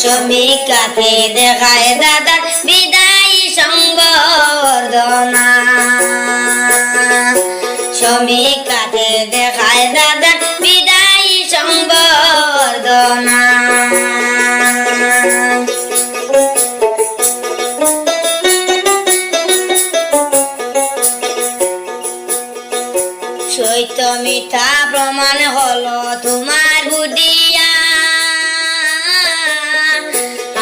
শ্রমিকাতে দেখায় দাদার বিদায়ী সংবর্ধনা সৈত মিথ্যা প্রমাণ হলো তোমার বুদিয়া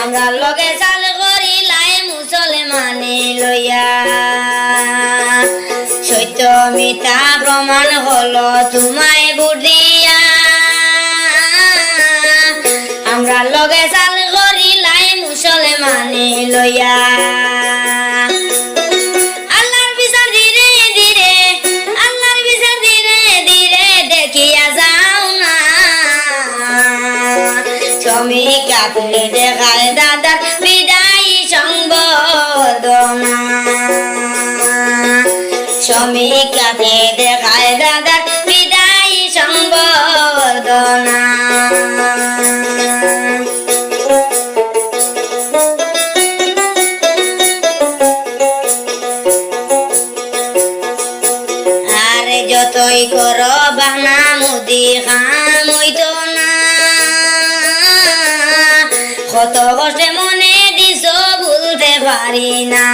আমরা লগে চাল করিলাই মুসলমানে লইয়া। সত্য মিথ্যা প্রমাণ হলো তোমায় বুদিয়া। আমরা লগে চাল করিলাই মুসলমানে লইয়া। শ্রমিকাতে দেখায় দাদার বিদায়ী সংবর্ধনা। আরে যতই কর বানা মুদি খাম হইতো না। কত কষ্টে মনে দিস ভুলতে পারি না।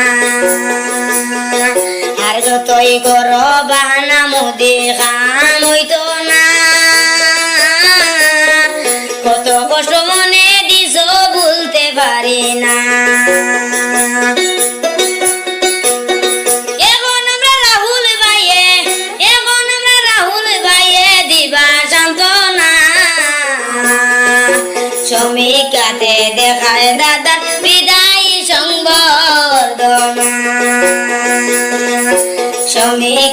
আর যতই কর বাহানা খাম হইতো না কত কষ্ট মনে দিস ভুলতে পারি না। শ্রমিকাতে দেখায় দাদার বিদায়ী সংবর্ধনা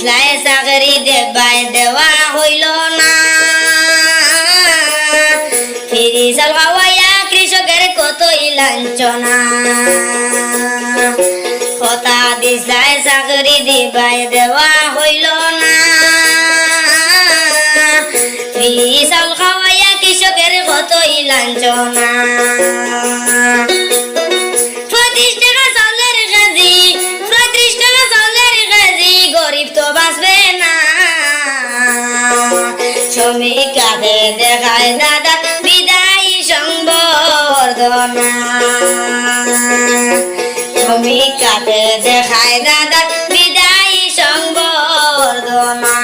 দিসলাই চাকরি দেবাই দেওয়া হইল না। ফিরি চাল কৃষকের কতই লাঞ্ছনা। কথা দিসলাই চাকরি দিবাই দেওয়া হইল না। ফিরি চাল কৃষকের কতই লাঞ্ছনা। সংবর্ধনা শ্রমিকাতে দেখায় দাদা বিদায়ী সংবর্ধনা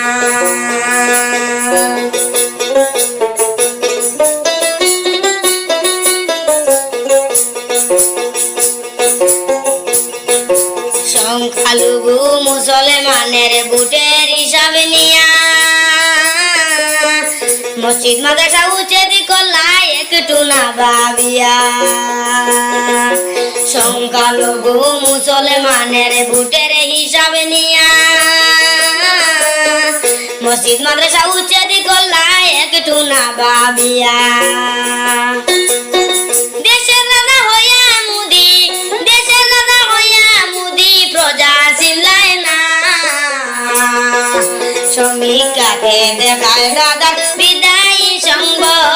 সংখ্যালঘু মুসলমানের বুটের হিসাবে নিয়া মসজিদ মাদ্রাসা উচ্ছেদ করলাই একটু না ভাবিয়া। সংখ্যালঘু মুসলমানের বুটের হিসাবে নিয়া। মসজিদ, মাদ্রাসা, উচ্ছেদ করলাই একটু না। ভাবিয়া দেখায় দাদা বিদায়ী সংবর্ধনা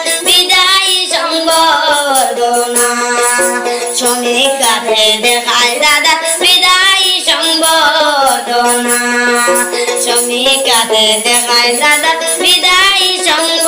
দেখায় দাদা বিদায়ী সংবর্ধনা শ্রমিকা রাতে দেখায় দাদা বিদায় সঙ্গ